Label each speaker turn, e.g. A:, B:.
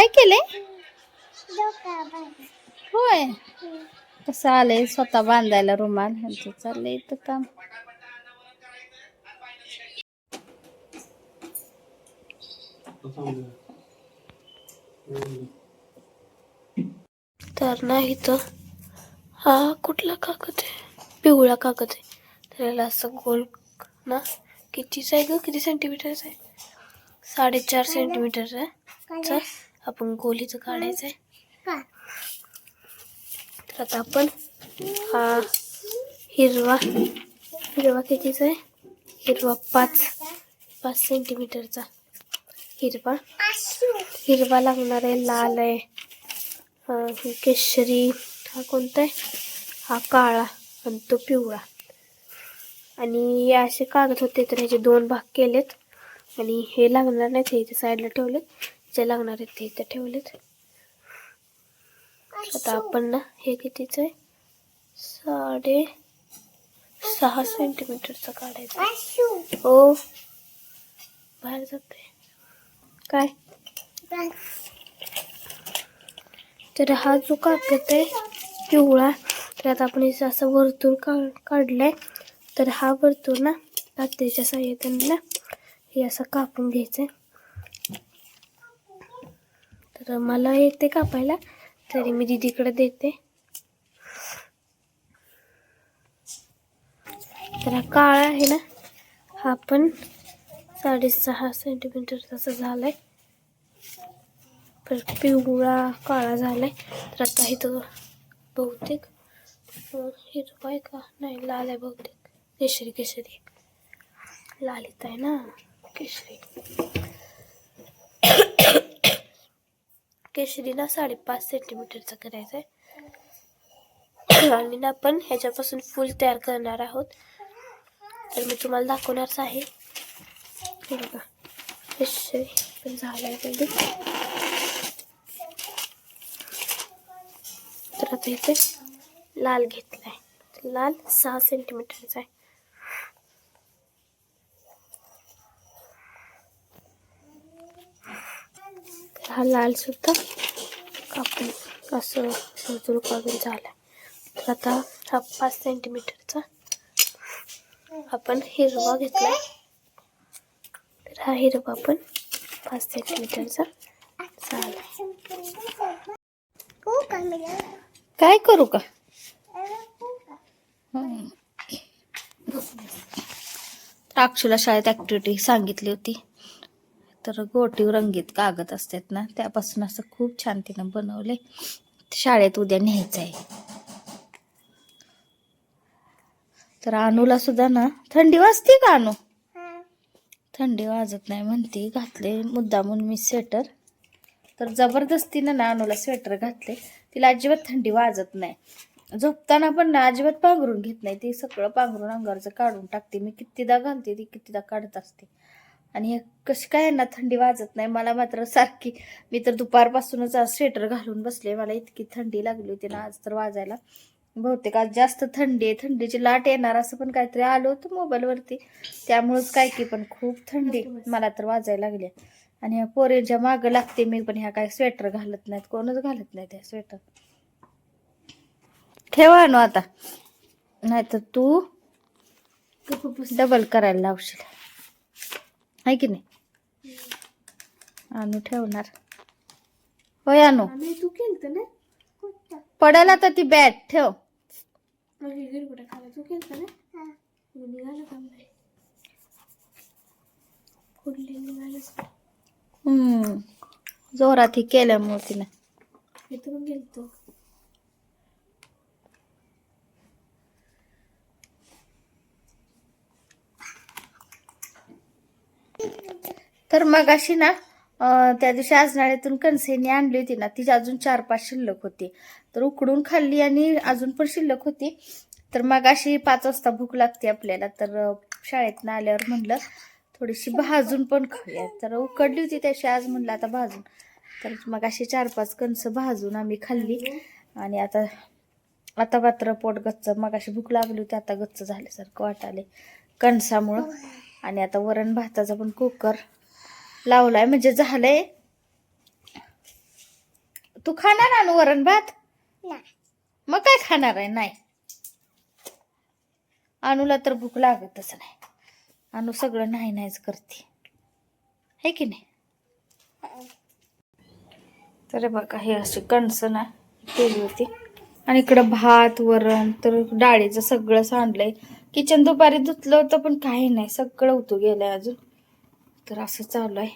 A: काय केलंय? होय. कसं आलंय? स्वतः बांधायला रुमाल? ह्यांचं चाललंय इथं काम.
B: तर ना इथं हा कुठला कागद आहे? पिवळा कागद आहे. त्याला असं गोल ना? कितीचा आहे ग? किती सेंटीमीटरचा आहे? साडेचार सेंटीमीटर आहे. आपण गोल इथं काढायचं आहे तर आता आपण हा हिरवा हिरवा कितीचा आहे? हिरवा पाच पाच सेंटीमीटरचा हिरवा. हिरवा लागणार आहे लाल आहे. केशरी हा कोणता आहे? हा काळा आणि तो पिवळा. आणि हे असे कागद होते तर ह्याचे दोन भाग केलेत. आणि हे लागणार नाहीत हे इथे साईडला ठेवलेत. जे लागणार आहेत ते इथे ठेवलेत. आता आपण ना हे कितीचं आहे? साडे सहा सेंटीमीटरचा काढायचा हो. बाहेर जाते काय? तर हा जो कागद आहे पिवळा तर आता आपण इथं असं वर्तुळ काढ काढलंय. तर हा वर्तुळ ना कात्रीच्या साह्याने ना हे असं कापून घ्यायचंय. तर मला येते कापायला. तरी मी दिदीकडे देते. तर हा काळा आहे ना. हा पण साडेसहा सेंटीमीटर असं झालाय. परत पिवळा काळा झालाय. तर आता इथं बहुतेक हिरवा आहे का? नाही लाल आहे बहुतेक. केशरी केशरी. लाल आहे ना. केशरी. केशरी ना साडेपाच सेंटीमीटरचा करायचा आहे आणि ना आपण ह्याच्यापासून फुल तयार करणार आहोत. तर मी तुम्हाला दाखवणारच आहे. हे बघा. केशरी पण झालं आहे तर आता इथे लाल घेतलाय. लाल सहा सेंटीमीटरचा आहे. हा लाल सुद्धा कापून असं वर्तुळ काढून झाला तर आता हा पाच सेंटीमीटरचा आपण हिरवा घेतला तर हा हिरवा पण पाच सेंटीमीटरचा झाला
A: काय करू का? अक्षूला अक्षुला शाळेत ऍक्टिव्हिटी सांगितली होती. तर गोटीव रंगीत कागद असतात ना त्यापासून असं खूप छान तिनं बनवले. शाळेत उद्या न्यायचं आहे तर अनुला सुद्धा ना थंडी वाजते का अनु? थंडी वाजत नाही म्हणते घातले मुद्दामून मी स्वेटर. तर जबरदस्तीनं ना अनुला स्वेटर घातले. तिला अजिबात थंडी वाजत नाही. झोपताना पण ना अजिबात पांघरून घेत नाही. ती सगळं पांघरून अंगावरचं काढून टाकते मी कितीदा घालते ती कितीदा काढत असते. आणि हे कशी काय यांना थंडी वाजत नाही? मला मात्र सारखी मी तर दुपारपासूनच आज स्वेटर घालून बसले. मला इतकी थंडी लागली होती ना आज तर वाजायला. बहुतेक आज जास्त थंडी आहे. थंडीची लाट येणार असं पण काहीतरी आलं होतं मोबाईलवरती. त्यामुळंच काय की पण खूप थंडी मला तर वाजायला लागली आणि ह्या पोरींच्या मागं लागते मी पण ह्या काय स्वेटर घालत नाहीत. कोणच घालत नाही त्या स्वेटर. ठेवा नो आता. नाहीतर तू डबल करायला लावशील. आहे की नाही? आणू ठेवणार. होय आणू
B: आणि तू केलत ना?
A: पडेल आता ती बॅट ठेव.
B: हे तू केलत ना? मग निघालं का नाही फुडले निघालंच
A: हम्म. जोरात ही केल्यामुळे तिनं.
B: इथं पण गेलतो.
A: तर मग अशी ना त्या दिवशी आजनाळ्यातून कणसेनी आणली होती ना तिची अजून चार पाच शिल्लक होती. तर उकडून खाल्ली आणि अजून पण शिल्लक होती. तर मग अशी पाच वाजता भूक लागते आपल्याला तर अं, शाळेतनं आल्यावर म्हणलं थोडीशी भाजून पण खाऊया. तर उकडली होती त्याशी आज म्हणलं आता भाजून. तर मग अशी चार पाच कणस भाजून आम्ही खाल्ली. आणि आता आता मात्र पोट गच्च मग अशी भूक लागली होती आता गच्च झाल्यासारखं वाटाले कणसामुळं. आणि आता वरण भाताचा पण कुकर. लावलाय म्हणजे झालंय. तू खाणार आणू वरण भात? मग काय खाणार आहे? नाही. अनुला तर भूक लागतच नाही. अनु सगळं नाही नाहीच करते. है की नाही? तर हे बघा हे अशी कणसं ना केली होती. आणि इकडं भात वरण तर डाळीचं सगळं सांडलंय. किचन दुपारी धुतलं होतं पण काही नाही. सगळं उतू गेलंय अजून. तर असं चालू आहे.